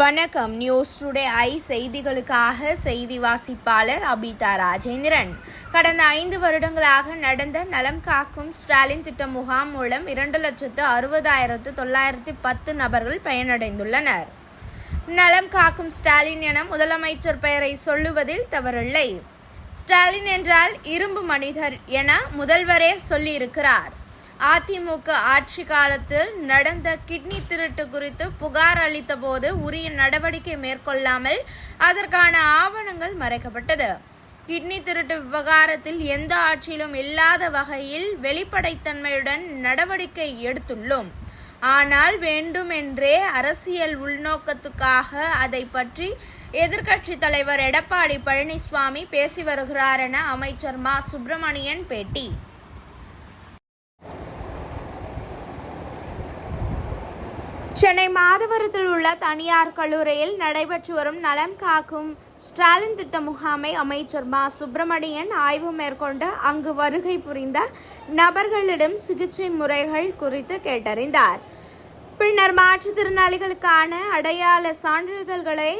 வணக்கம். News today I செய்திகளுக்காக செய்தி வாசிப்பாளர் அபிதா ராஜேந்திரன். கடந்த ஐந்து வருடங்களாக நடந்த நலம் காக்கும் ஸ்டாலின் திட்ட முகாம் மூலம் இரண்டு லட்சத்து அறுபதாயிரத்து தொள்ளாயிரத்தி பத்து நபர்கள் பயனடைந்துள்ளனர். நலம் காக்கும் ஸ்டாலின் என முதலமைச்சர் பெயரை சொல்லுவதில் தவறில்லை. ஸ்டாலின் என்றால் இரும்பு மனிதர் என முதல்வரே சொல்லியிருக்கிறார். அதிமுக ஆட்சி காலத்தில் நடந்த கிட்னி திருட்டு குறித்து புகார் அளித்தபோது உரிய நடவடிக்கை மேற்கொள்ளாமல் அதற்கான ஆவணங்கள் மறைக்கப்பட்டது. கிட்னி திருட்டு விவகாரத்தில் எந்த ஆட்சியிலும் இல்லாத வகையில் வெளிப்படைத்தன்மையுடன் நடவடிக்கை எடுத்துள்ளோம். ஆனால் வேண்டுமென்றே அரசியல் உள்நோக்கத்துக்காக அதை பற்றி எதிர்க்கட்சி தலைவர் எடப்பாடி பழனிசாமி பேசி வருகிறார் என அமைச்சர் மா. சுப்பிரமணியன் பேட்டி. சென்னை மாதவரத்தில் உள்ள தனியார் கல்லூரியில் நடைபெற்று வரும் நலம் காக்கும் ஸ்டாலின் திட்ட முகாமை அமைச்சர் மா. சுப்பிரமணியன் ஆய்வு மேற்கொண்டு அங்கு வருகை புரிந்த நபர்களிடம் சிகிச்சை முறைகள் குறித்து கேட்டறிந்தார். பின்னர் மாற்றுத்திறனாளிகளுக்கான அடையாள சான்றிதழ்களை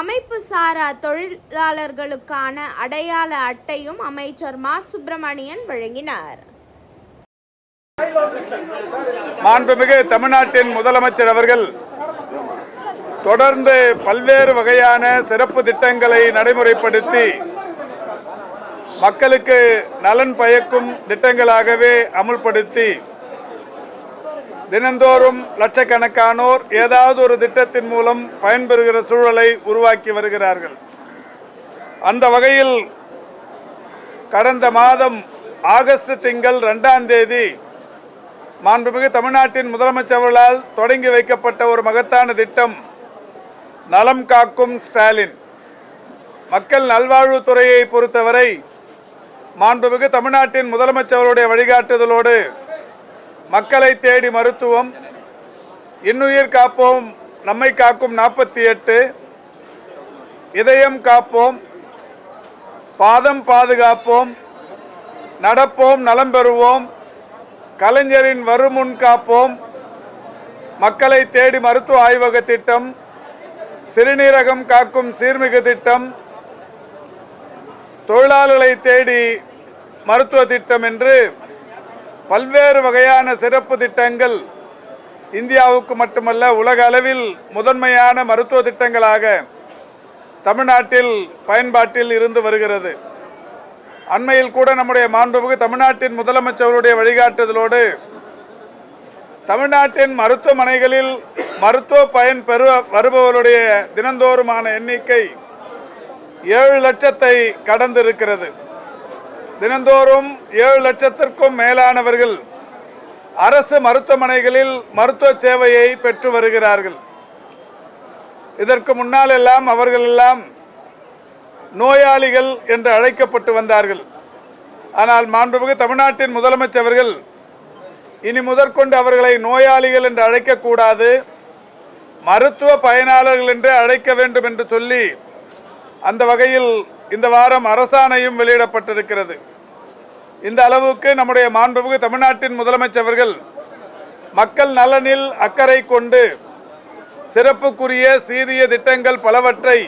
அமைப்பு சாரா தொழிலாளர்களுக்கான அடையாள அட்டையும் அமைச்சர் மா. சுப்பிரமணியன் வழங்கினார். மாண்புமிகு தமிழ்நாட்டின் முதலமைச்சர் அவர்கள் தொடர்ந்து பல்வேறு வகையான சிறப்பு திட்டங்களை நடைமுறைப்படுத்தி மக்களுக்கு நலன் பயக்கும் திட்டங்களாகவே அமுல்படுத்தி தினந்தோறும் லட்சக்கணக்கானோர் ஏதாவது ஒரு திட்டத்தின் மூலம் பயன்பெறுகிற சூழலை உருவாக்கி வருகிறார்கள். அந்த வகையில் கடந்த மாதம் ஆகஸ்ட் திங்கள் ரெண்டாம் தேதி மாண்புமிகு தமிழ்நாட்டின் முதலமைச்சர்களால் தொடங்கி வைக்கப்பட்ட ஒரு மகத்தான திட்டம் நலம் காக்கும் ஸ்டாலின். மக்கள் நல்வாழ்வுத்துறையை பொறுத்தவரை மாண்புமிகு தமிழ்நாட்டின் முதலமைச்சர்களுடைய வழிகாட்டுதலோடு மக்களை தேடி மருத்துவம் இன்னுயிர் காப்போம் நம்மை காக்கும் நாற்பத்தி எட்டு இதயம் காப்போம் பாதம் பாதுகாப்போம் நடப்போம் நலம் பெறுவோம் கலைஞரின் வருமுன் காப்போம். மக்களை தேடி மருத்துவ ஆய்வக திட்டம் சிறுநீரகம் காக்கும் சீர்மிகு திட்டம் தொழிலாளர்களை தேடி மருத்துவ திட்டம் என்று பல்வேறு வகையான சிறப்பு திட்டங்கள் இந்தியாவுக்கு மட்டுமல்ல உலக அளவில் முதன்மையான மருத்துவ திட்டங்களாக தமிழ்நாட்டில் பயன்பாட்டில் இருந்து வருகிறது. அண்மையில் கூட நம்முடைய மாண்புமிகு தமிழ்நாட்டின் முதலமைச்சருடைய வழிகாட்டுதலோடு தமிழ்நாட்டின் மருத்துவமனைகளில் மருத்துவ பயன் பெறு வருபவருடைய தினந்தோறுமான எண்ணிக்கை ஏழு லட்சத்தை கடந்திருக்கிறது. தினந்தோறும் ஏழு லட்சத்திற்கும் மேலானவர்கள் அரசு மருத்துவமனைகளில் மருத்துவ சேவையை பெற்று வருகிறார்கள். இதற்கு முன்னால் எல்லாம் அவர்கள் எல்லாம் நோயாளிகள் என்று அழைக்கப்பட்டு வந்தார்கள். ஆனால் மாண்புமிகு தமிழ்நாட்டின் முதலமைச்சர்கள் இனி முதற்கொண்டு அவர்களை நோயாளிகள் என்று அழைக்கக்கூடாது மருத்துவ பயனாளர்கள் என்று அழைக்க வேண்டும் என்று சொல்லி அந்த வகையில் இந்த வாரம் அரசாணையும் வெளியிடப்பட்டிருக்கிறது. இந்த அளவுக்கு நம்முடைய மாண்புமிகு தமிழ்நாட்டின் முதலமைச்சர்கள் மக்கள் நலனில் அக்கறை கொண்டு சிறப்புக்குரிய சீரிய திட்டங்கள் பலவற்றை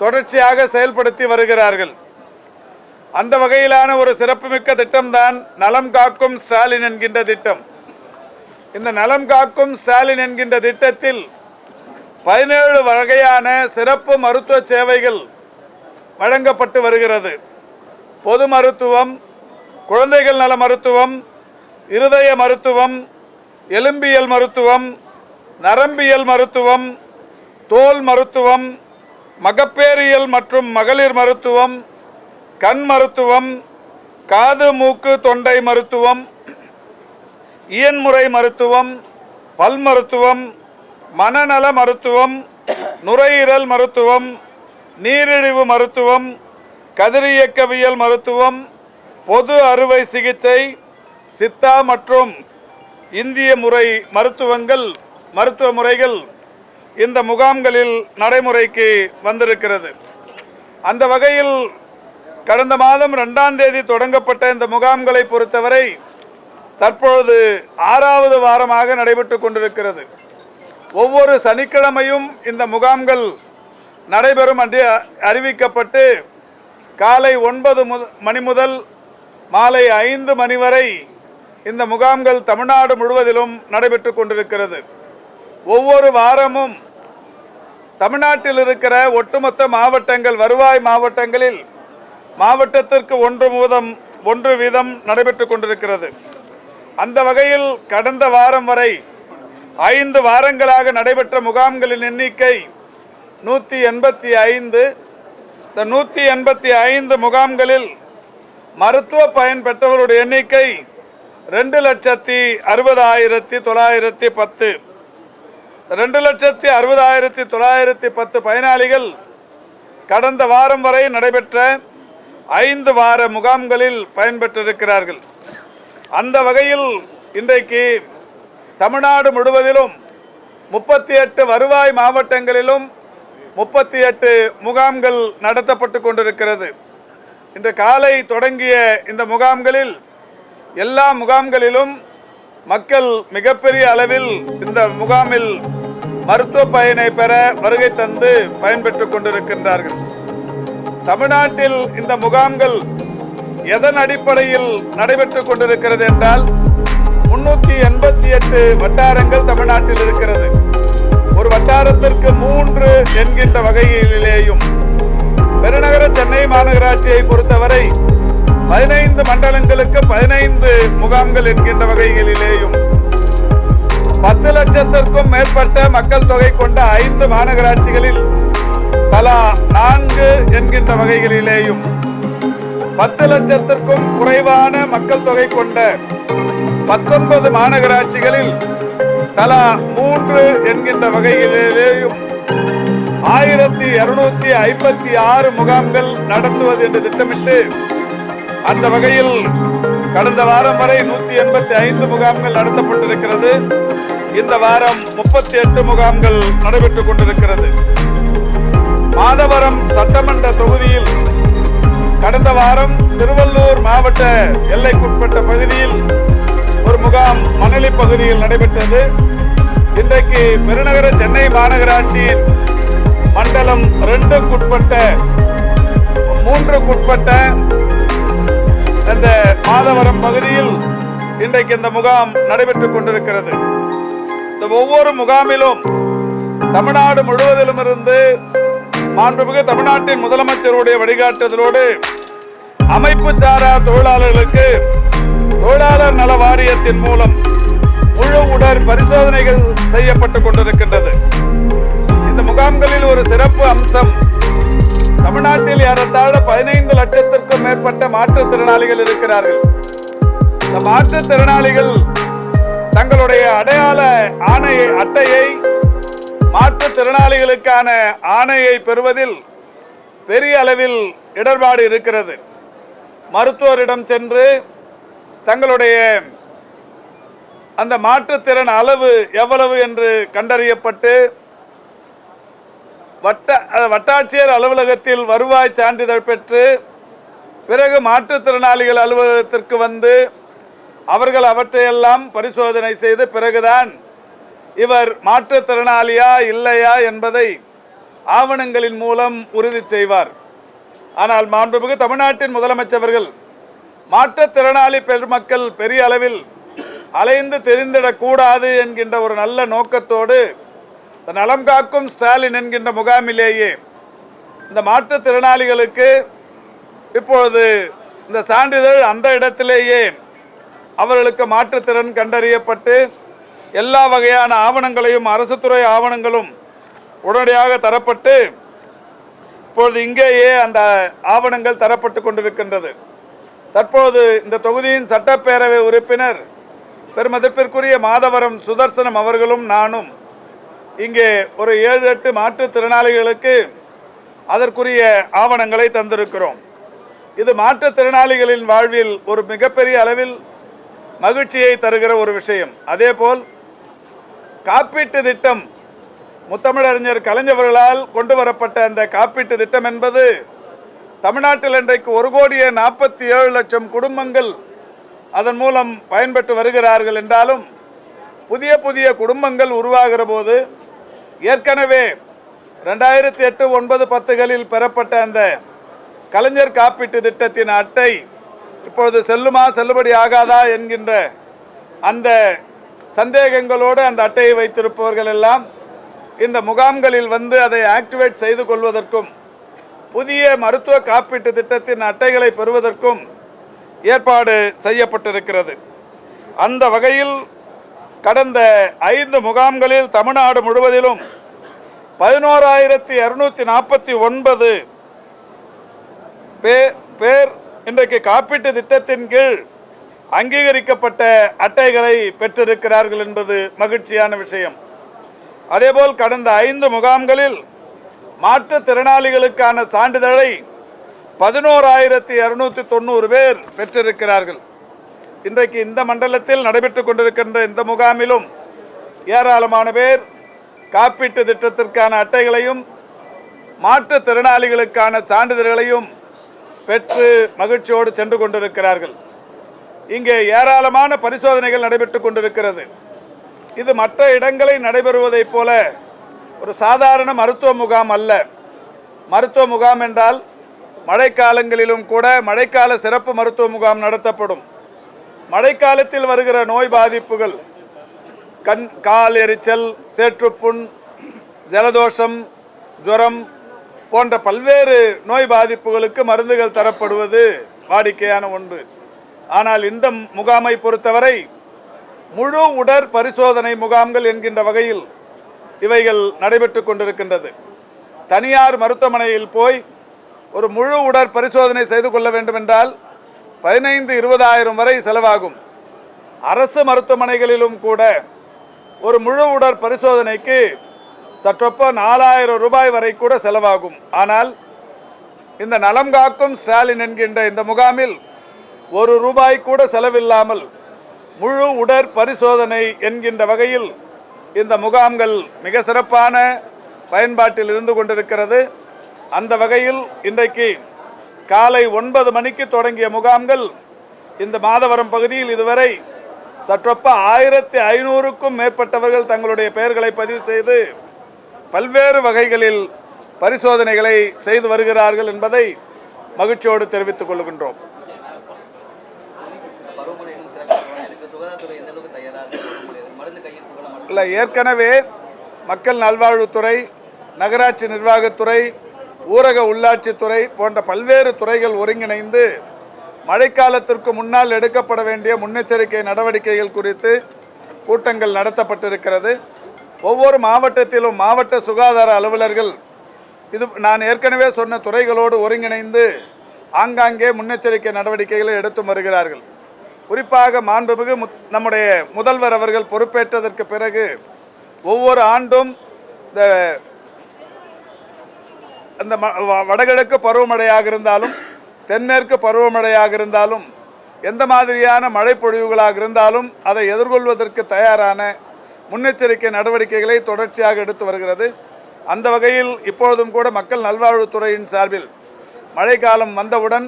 தொடர்ச்சியாக செயல்படுத்தி வருகிறார்கள். அந்த வகையிலான ஒரு சிறப்புமிக்க திட்டம்தான் நலம் காக்கும் ஸ்டாலின் என்கின்ற திட்டம். இந்த நலம் காக்கும் ஸ்டாலின் என்கின்ற திட்டத்தில் பதினேழு வகையான சிறப்பு மருத்துவ சேவைகள் வழங்கப்பட்டு வருகிறது. பொது மருத்துவம் குழந்தைகள் நல மருத்துவம் இருதய மருத்துவம் எலும்பியல் மருத்துவம் நரம்பியல் மருத்துவம் தோல் மருத்துவம் மகப்பேறியல் மற்றும் மகளிர் மருத்துவம் கண் மருத்துவம் காது மூக்கு தொண்டை மருத்துவம் இயன்முறை மருத்துவம் பல் மருத்துவம் மனநல மருத்துவம் நுரையீரல் மருத்துவம் நீரிழிவு மருத்துவம் கதிரியக்கவியல் மருத்துவம் பொது அறுவை சிகிச்சை சித்தா மற்றும் இந்திய முறை மருத்துவங்கள் மருத்துவ முறைகள். இந்த முகாம்களில் நடைமுறைக்கு வந்திருக்கிறது. அந்த வகையில் கடந்த மாதம் ரெண்டாம் தேதி தொடங்கப்பட்ட இந்த முகாம்களை பொறுத்தவரை தற்பொழுது ஆறாவது வாரமாக நடைபெற்று கொண்டிருக்கிறது. ஒவ்வொரு சனிக்கிழமையும் இந்த முகாம்கள் நடைபெறும் என்று அறிவிக்கப்பட்டு காலை ஒன்பது மணி முதல் மாலை ஐந்து மணி வரை இந்த முகாம்கள் தமிழ்நாடு முழுவதிலும் நடைபெற்று கொண்டிருக்கிறது. ஒவ்வொரு வாரமும் தமிழ்நாட்டில் இருக்கிற ஒட்டுமொத்த மாவட்டங்கள் வருவாய் மாவட்டங்களில் மாவட்டத்திற்கு ஒன்று மூதம் ஒன்று வீதம் நடைபெற்று கொண்டிருக்கிறது. அந்த வகையில் கடந்த வாரம் வரை ஐந்து வாரங்களாக நடைபெற்ற முகாம்களின் எண்ணிக்கை நூற்றி எண்பத்தி ஐந்து. இந்த நூற்றி எண்பத்தி ஐந்து முகாம்களில் மருத்துவ பயன் பெற்றவருடைய எண்ணிக்கை ரெண்டு லட்சத்தி அறுபதாயிரத்தி தொள்ளாயிரத்தி பத்து. ரெண்டு லட்சத்தி அறுபதாயிரத்தி தொள்ளாயிரத்தி பத்து பயனாளிகள் கடந்த வாரம் வரை நடைபெற்ற ஐந்து வார முகாம்களில் பயன்பெற்றிருக்கிறார்கள். அந்த வகையில் இன்றைக்கு தமிழ்நாடு முழுவதிலும் முப்பத்தி எட்டு வருவாய் மாவட்டங்களிலும் முப்பத்தி எட்டு முகாம்கள் நடத்தப்பட்டு கொண்டிருக்கிறது. இன்று காலை தொடங்கிய இந்த முகாம்களில் எல்லா முகாம்களிலும் மக்கள் மிகப்பெரிய அளவில் இந்த முகாமில் மருத்துவ பயனை பெற வருகை தந்து பயன்பெற்றுக் கொண்டிருக்கின்றார்கள். தமிழ்நாட்டில் இந்த முகாம்கள் எதன் அடிப்படையில் நடைபெற்றுக் கொண்டிருக்கிறது என்றால் முன்னூத்தி எண்பத்தி எட்டு வட்டாரங்கள் தமிழ்நாட்டில் இருக்கிறது. ஒரு வட்டாரத்திற்கு மூன்று என்கின்ற வகையிலேயும் பெருநகர சென்னை மாநகராட்சியை பொறுத்தவரை பதினைந்து மண்டலங்களுக்கு பதினைந்து முகாம்கள் என்கின்ற வகைகளிலேயும் பத்து லட்சத்திற்கும் மேற்பட்ட மக்கள் தொகை கொண்ட ஐந்து மாநகராட்சிகளில் தலா நான்கு என்கின்ற வகைகளிலேயும் பத்து லட்சத்திற்கும் குறைவான மக்கள் தொகை கொண்ட பத்தொன்பது மாநகராட்சிகளில் தலா மூன்று என்கின்ற வகைகளிலேயும் ஆயிரத்தி இருநூத்தி ஐம்பத்தி ஆறு முகாம்கள் நடத்துவது என்று திட்டமிட்டு அந்த வகையில் கடந்த வாரம் வரை நூத்தி எண்பத்தி ஐந்து முகாம்கள் நடத்தப்பட்டிருக்கிறது. இந்த வாரம் முப்பத்தி எட்டு முகாம்கள் நடைபெற்றுக் கொண்டிருக்கிறது. மாதவரம் சட்டமன்ற தொகுதியில் கடந்த வாரம் திருவள்ளூர் மாவட்ட எல்லைக்குட்பட்ட பகுதியில் ஒரு முகாம் மணலி பகுதியில் நடைபெற்றது. இன்றைக்கு பெருநகர சென்னை மாநகராட்சியின் மண்டலம் ரெண்டுக்குட்பட்ட மூன்றுக்குட்பட்ட மாதவரம் பகுதியில் இன்றைக்கு இந்த முகாம் நடைபெற்றுக் கொண்டிருக்கிறது. இந்த ஒவ்வொரு முகாமிலும் தமிழ்நாடு முழுவதிலும் இருந்து மாண்புமிகு தமிழ்நாட்டின் முதலமைச்சருடைய வழிகாட்டுதலோடு அமைப்பு சாரா தொழிலாளர்களுக்கு தொழிலாளர் நல வாரியத்தின் மூலம் முழு உடற் பரிசோதனைகள் செய்யப்பட்டுக் கொண்டிருக்கின்றது. இந்த முகாம்களில் ஒரு சிறப்பு அம்சம் தமிழ்நாட்டில் ஏறத்தாழ பதினைந்து லட்சத்திற்கும் மேற்பட்ட மாற்றுத்திறனாளிகள் இருக்கிறார்கள். இந்த மாற்றுத்திறனாளிகள் தங்களுடைய அடையாள ஆணையை அட்டையை மாற்றுத்திறனாளிகளுக்கான ஆணையை பெறுவதில் பெரிய அளவில் இடர்பாடு இருக்கிறது. மருத்துவரிடம் சென்று தங்களுடைய அந்த மாற்றுத்திறன் அளவு எவ்வளவு என்று கண்டறியப்பட்டு வட்ட வட்டாட்சியர் அலுவலகத்தில் வருவாய் சான்றிதழ் பெற்று பிறகு மாற்றுத்திறனாளிகள் அலுவலகத்திற்கு வந்து அவர்கள் அவற்றையெல்லாம் பரிசோதனை செய்து பிறகுதான் இவர் மாற்றுத்திறனாளியா இல்லையா என்பதை ஆவணங்களின் மூலம் உறுதி செய்வார். ஆனால் மாண்புமிகு தமிழ்நாட்டின் முதலமைச்சர்கள் மாற்றுத்திறனாளி பெருமக்கள் பெரிய அளவில் அலைந்து தெரிந்திடக்கூடாது என்கின்ற ஒரு நல்ல நோக்கத்தோடு நலம் காக்கும் ஸ்டாலின் என்கின்ற முகாமிலேயே இந்த மாற்றுத்திறனாளிகளுக்கு இப்பொழுது இந்த சான்றிதழ் அந்த இடத்திலேயே அவர்களுக்கு மாற்றுத்திறன் கண்டறியப்பட்டு எல்லா வகையான ஆவணங்களையும் அரசு துறை ஆவணங்களும் உடனடியாக தரப்பட்டு இப்பொழுது இங்கேயே அந்த ஆவணங்கள் தரப்பட்டு கொண்டிருக்கின்றது. தற்போது இந்த தொகுதியின் சட்டப்பேரவை உறுப்பினர் பெருமதிப்பிற்குரிய மாதவரம் சுதர்சனம் அவர்களும் நானும் இங்கே ஒரு ஏழு எட்டு மாற்றுத்திறனாளிகளுக்கு அதற்குரிய ஆவணங்களை தந்திருக்கிறோம். இது மாற்றுத்திறனாளிகளின் வாழ்வில் ஒரு மிகப்பெரிய அளவில் மகிழ்ச்சியை தருகிற ஒரு விஷயம். அதேபோல் காப்பீட்டு திட்டம் முத்தமிழறிஞர் கலைஞர்களால் கொண்டு வரப்பட்ட அந்த காப்பீட்டு திட்டம் என்பது தமிழ்நாட்டில் இன்றைக்கு ஒரு கோடியே நாற்பத்தி ஏழு லட்சம் குடும்பங்கள் அதன் மூலம் பயன்பெற்று வருகிறார்கள் என்றாலும் புதிய புதிய குடும்பங்கள் உருவாகிற போது ஏற்கனவே ரெண்டாயிரத்தி எட்டு ஒன்பது பத்துகளில் பெறப்பட்ட அந்த கலைஞர் காப்பீட்டு திட்டத்தின் அட்டை இப்பொழுது செல்லுமா செல்லுபடி ஆகாதா என்கின்ற அந்த சந்தேகங்களோடு அந்த அட்டையை வைத்திருப்பவர்கள் எல்லாம் இந்த முகாம்களில் வந்து அதை ஆக்டிவேட் செய்து கொள்வதற்கும் புதிய மருத்துவ காப்பீட்டு திட்டத்தின் அட்டைகளை பெறுவதற்கும் ஏற்பாடு செய்யப்பட்டிருக்கிறது. அந்த வகையில் கடந்த ஐந்து முகாம்களில் தமிழ்நாடு முழுவதிலும் பதினோராயிரத்தி இருநூத்தி நாற்பத்தி ஒன்பது பேர் பேர் இன்றைக்கு காப்பீட்டு திட்டத்தின் கீழ் அங்கீகரிக்கப்பட்ட அட்டைகளை பெற்றிருக்கிறார்கள் என்பது மகிழ்ச்சியான விஷயம். அதேபோல் கடந்த ஐந்து முகாம்களில் மாற்றுத்திறனாளிகளுக்கான சான்றிதழை பதினோராயிரத்தி இருநூத்தி தொண்ணூறு பேர் பெற்றிருக்கிறார்கள். இன்றைக்கு இந்த மண்டலத்தில் நடைபெற்றுக் கொண்டிருக்கின்ற இந்த முகாமிலும் ஏராளமான பேர் காப்பீட்டு திட்டத்திற்கான அட்டைகளையும் மாற்றுத்திறனாளிகளுக்கான சான்றிதழ்களையும் பெற்று மகிழ்ச்சியோடு சென்று கொண்டிருக்கிறார்கள். இங்கே ஏராளமான பரிசோதனைகள் நடைபெற்றுக் கொண்டிருக்கிறது. இது மற்ற இடங்களில் நடைபெறுவதைப் போல ஒரு சாதாரண மருத்துவ முகாம் அல்ல. மருத்துவ முகாம் என்றால் மழைக்காலங்களிலும் கூட மழைக்கால சிறப்பு மருத்துவ முகாம் நடத்தப்படும். மழைக்காலத்தில் வருகிற நோய் பாதிப்புகள் கண் கால் எரிச்சல் சேற்றுப்புண் ஜலதோஷம் ஜுரம் போன்ற பல்வேறு நோய் பாதிப்புகளுக்கு மருந்துகள் தரப்படுவது வாடிக்கையான ஒன்று. ஆனால் இந்த முகாமை பொறுத்தவரை முழு உடற் பரிசோதனை முகாம்கள் என்கின்ற வகையில் இவைகள் நடைபெற்று கொண்டிருக்கின்றது. தனியார் மருத்துவமனையில் போய் ஒரு முழு உடற் பரிசோதனை செய்து கொள்ள வேண்டும் என்றால் பதினைந்து இருபதாயிரம் வரை செலவாகும். அரசு மருத்துவமனைகளிலும் கூட ஒரு முழு உடற் பரிசோதனைக்கு சற்றொப்ப நாலாயிரம் ரூபாய் வரை கூட செலவாகும். ஆனால் இந்த நலம் காக்கும் ஸ்டாலின் என்கின்ற இந்த முகாமில் ஒரு ரூபாய் கூட செலவில்லாமல் முழு உடற் பரிசோதனை என்கின்ற வகையில் இந்த முகாம்கள் மிக சிறப்பான பயன்பாட்டில் இருந்து கொண்டிருக்கிறது. அந்த வகையில் இன்றைக்கு காலை ஒன்பது மணிக்கு தொடங்கிய முகாம்கள் இந்த மாதவரம் பகுதியில் இதுவரை சற்றொப்ப ஆயிரத்தி ஐநூறுக்கும் மேற்பட்டவர்கள் தங்களுடைய பெயர்களை பதிவு செய்து பல்வேறு வகைகளில் பரிசோதனைகளை செய்து வருகிறார்கள் என்பதை மகிழ்ச்சியோடு தெரிவித்துக் கொள்கின்றோம். இல்லை ஏற்கனவே மக்கள் நல்வாழ்வுத்துறை நகராட்சி நிர்வாகத்துறை ஊரக உள்ளாட்சித்துறை போன்ற பல்வேறு துறைகள் ஒருங்கிணைந்து மழைக்காலத்திற்கு முன்னால் எடுக்கப்பட வேண்டிய முன்னெச்சரிக்கை நடவடிக்கைகள் குறித்து கூட்டங்கள் நடத்தப்பட்டிருக்கிறது. ஒவ்வொரு மாவட்டத்திலும் மாவட்ட சுகாதார அலுவலர்கள் இது நான் ஏற்கனவே சொன்ன துறைகளோடு ஒருங்கிணைந்து ஆங்காங்கே முன்னெச்சரிக்கை நடவடிக்கைகளை எடுத்து வருகிறார்கள். குறிப்பாக மாண்புமிகு முத்- நம்முடைய முதல்வர் அவர்கள் பொறுப்பேற்றதற்கு பிறகு ஒவ்வொரு ஆண்டும் இந்த அந்த ம- வ- வடகிழக்கு பருவமழையாக இருந்தாலும் தென்மேற்கு பருவமழையாக இருந்தாலும் எந்த மாதிரியான மழைப்பொழிவுகளாக இருந்தாலும் அதை எதிர்கொள்வதற்கு தயாரான முன்னெச்சரிக்கை நடவடிக்கைகளை தொடர்ச்சியாக எடுத்து வருகிறது. அந்த வகையில் இப்பொழுதும் கூட மக்கள் நல்வாழ்வுத்துறையின் சார்பில் மழைக்காலம் வந்தவுடன்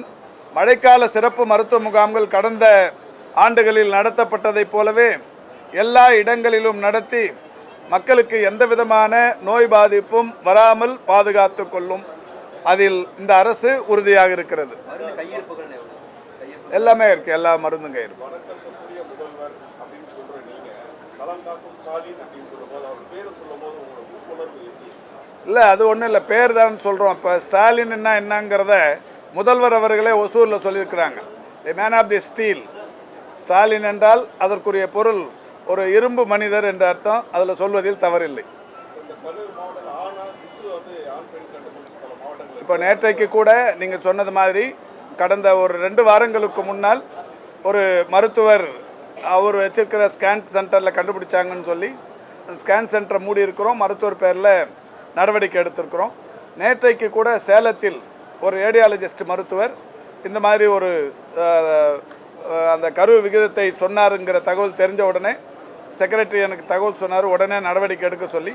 மழைக்கால சிறப்பு மருத்துவ முகாம்கள் கடந்த ஆண்டுகளில் நடத்தப்பட்டதைப் போலவே எல்லா இடங்களிலும் நடத்தி மக்களுக்கு எந்த விதமான நோய் பாதிப்பும் வராமல் பாதுகாத்து கொள்ளும் அதில் இந்த அரசு உறுதியாக இருக்கிறது. கையிருப்பு எல்லாமே இருக்கு. எல்லா எப்படி இருக்கு? இல்லை அது ஒன்றும் இல்லை. பேர் தான் சொல்கிறோம் இப்போ ஸ்டாலின் என்ன என்னங்கிறத முதல்வர் அவர்களே ஒசூரில் சொல்லியிருக்கிறாங்க. The man of the steel Stalin என்றால் அதற்குரிய பொருள் ஒரு இரும்பு மனிதர் என்ற அர்த்தம் அதில் சொல்வதில் தவறில்லை. இப்போ நேற்றைக்கு கூட நீங்கள் சொன்னது மாதிரி கடந்த ஒரு ரெண்டு வாரங்களுக்கு முன்னால் ஒரு மருத்துவர் அவர் வச்சிருக்கிற ஸ்கேன் சென்டரில் கண்டுபிடிச்சாங்கன்னு சொல்லி ஸ்கேன் சென்டரை மூடி இருக்கிறோம். மருத்துவர் பேரில் நடவடிக்கை எடுத்திருக்கிறோம். நேற்றைக்கு கூட சேலத்தில் ஒரு ரேடியாலஜிஸ்ட் மருத்துவர் இந்த மாதிரி ஒரு அந்த கரு விகிதத்தை சொன்னாருங்கிற தகவல் தெரிஞ்ச உடனே செக்ரட்டரி எனக்கு தகவல் சொன்னார் உடனே நடவடிக்கை எடுக்க சொல்லி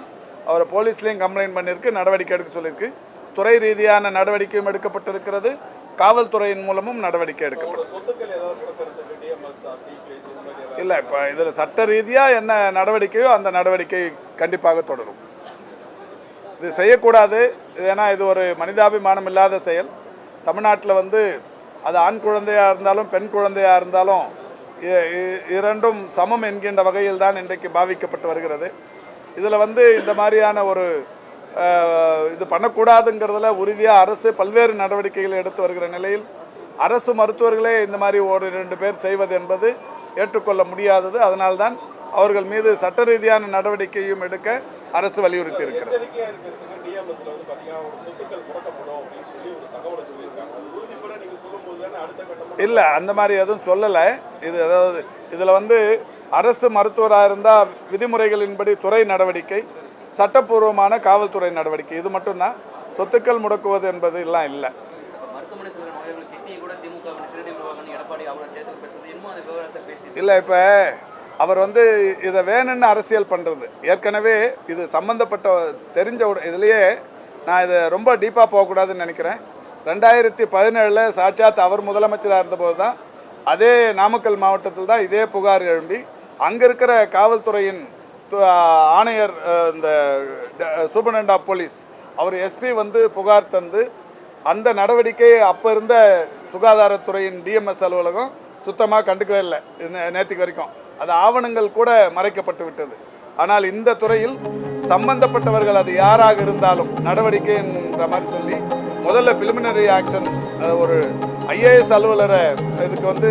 அவரை போலீஸ்லேயும் கம்ப்ளைண்ட் பண்ணியிருக்கு நடவடிக்கை எடுக்க சொல்லியிருக்கு. துறை ரீதியான நடவடிக்கையும் எடுக்கப்பட்டிருக்கிறது. காவல்துறையின் மூலமும் நடவடிக்கை எடுக்கப்படும் இல்லை இப்போ இதில் சட்ட ரீதியாக என்ன நடவடிக்கையோ அந்த நடவடிக்கை கண்டிப்பாக தொடரும். இது செய்யக்கூடாது. ஏன்னா இது ஒரு மனிதாபிமானம் இல்லாத செயல். தமிழ்நாட்டில் வந்து அது ஆண் குழந்தையாக இருந்தாலும் பெண் குழந்தையாக இருந்தாலும் இரண்டும் சமம் என்கின்ற வகையில் தான் இன்றைக்கு பாவிக்கப்பட்டு வருகிறது. இதில் வந்து இந்த மாதிரியான ஒரு இது பண்ணக்கூடாதுங்கிறதுல உறுதியாக அரசு பல்வேறு நடவடிக்கைகளை எடுத்து வருகிற நிலையில் அரசு மருத்துவர்களே இந்த மாதிரி ஒரு ரெண்டு பேர் செய்வது என்பது ஏற்றுக்கொள்ள முடியாதது. அதனால்தான் அவர்கள் மீது சட்ட ரீதியான நடவடிக்கையும் எடுக்க அரசு வலியுறுத்தி இருக்கிறது எச்சரிக்கையா இருக்கிறதுக்கு டிஎம்எஸ்ல வந்து பாத்தீங்கன்னா ஒரு சொத்துக்கள் முடக்கப்படும் அப்படின்னு சொல்லி ஒரு தகவலை சொல்லியிருக்காங்க அது உறுதிப்பட நீங்க சொல்லும்போது தானே அடுத்த கட்டமா இல்லை அந்த மாதிரி எதுவும் சொல்லலை. இது அதாவது இதில் வந்து அரசு மருத்துவராக இருந்தால் விதிமுறைகளின்படி துறை நடவடிக்கை சட்டப்பூர்வமான காவல்துறை நடவடிக்கை இது மட்டும்தான். சொத்துக்கள் முடக்குவது என்பது எல்லாம் இல்லை. இல்லை இப்போ அவர் வந்து இதை வேணும்னு அரசியல் பண்ணுறது ஏற்கனவே இது சம்மந்தப்பட்ட தெரிஞ்ச இதுலேயே நான் இதை ரொம்ப டீப்பாக போகக்கூடாதுன்னு நினைக்கிறேன். ரெண்டாயிரத்தி பதினேழில் சாட்சாத் அவர் முதலமைச்சராக இருந்தபோது தான் அதே நாமக்கல் மாவட்டத்தில் தான் இதே புகார் எழும்பி அங்கே இருக்கிற காவல்துறையின் ஆணையர் இந்த சூப்பரண்ட் ஆஃப் போலீஸ் அவர் எஸ்பி வந்து புகார் தந்து அந்த நடவடிக்கை அப்போ இருந்த சுகாதாரத்துறையின் டிஎம்எஸ் அலுவலகம் சுத்தமாக கண்டுக்கவே இல்லை நேற்றுக்கு வரைக்கும். அது ஆவணங்கள் கூட மறைக்கப்பட்டு விட்டது. ஆனால் இந்த துறையில் சம்பந்தப்பட்டவர்கள் அது யாராக இருந்தாலும் நடவடிக்கை என்ற மாதிரி சொல்லி முதல்ல பிலிமினரி ஆக்ஷன் ஒரு ஐஏஎஸ் அலுவலரை இதுக்கு வந்து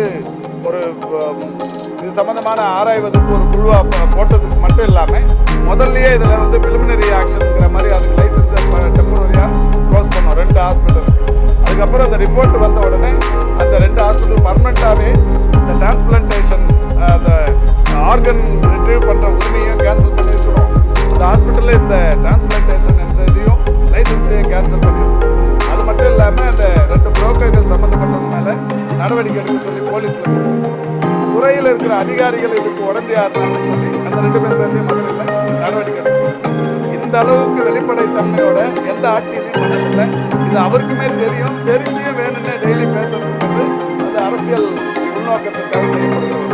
ஒரு இது சம்மந்தமான ஆராய்வதற்கு ஒரு குழுவாக போட்டதுக்கு மட்டும் இல்லாமல் முதல்லயே இதில் வந்து பிலிமினரி ஆக்ஷனுங்கிற மாதிரி அதுக்கு லைசன்ஸை டெம்பரரியாக க்ளோஸ் பண்ணோம். ரெண்டு ஹாஸ்பிட்டல் அதுக்கப்புறம் அந்த ரிப்போர்ட் வந்த உடனே அந்த ரெண்டு ஹாஸ்பிட்டல் பர்மனெண்ட்டாகவே இந்த டிரான்ஸ்பிளான்டேஷன் அந்த ஆர்கன் ரிட்ரீவ் பண்ணுற உரிமையும் தன்மையோட எந்த ஆட்சியிலையும் பண்ணதில்லை. இது அவருக்குமே தெரியும். தெரிஞ்சே வேணும்னே டெய்லி பேசுறதுங்கிறது அது அரசியல் உள்நோக்கத்திற்காக செய்யப்படுகிறது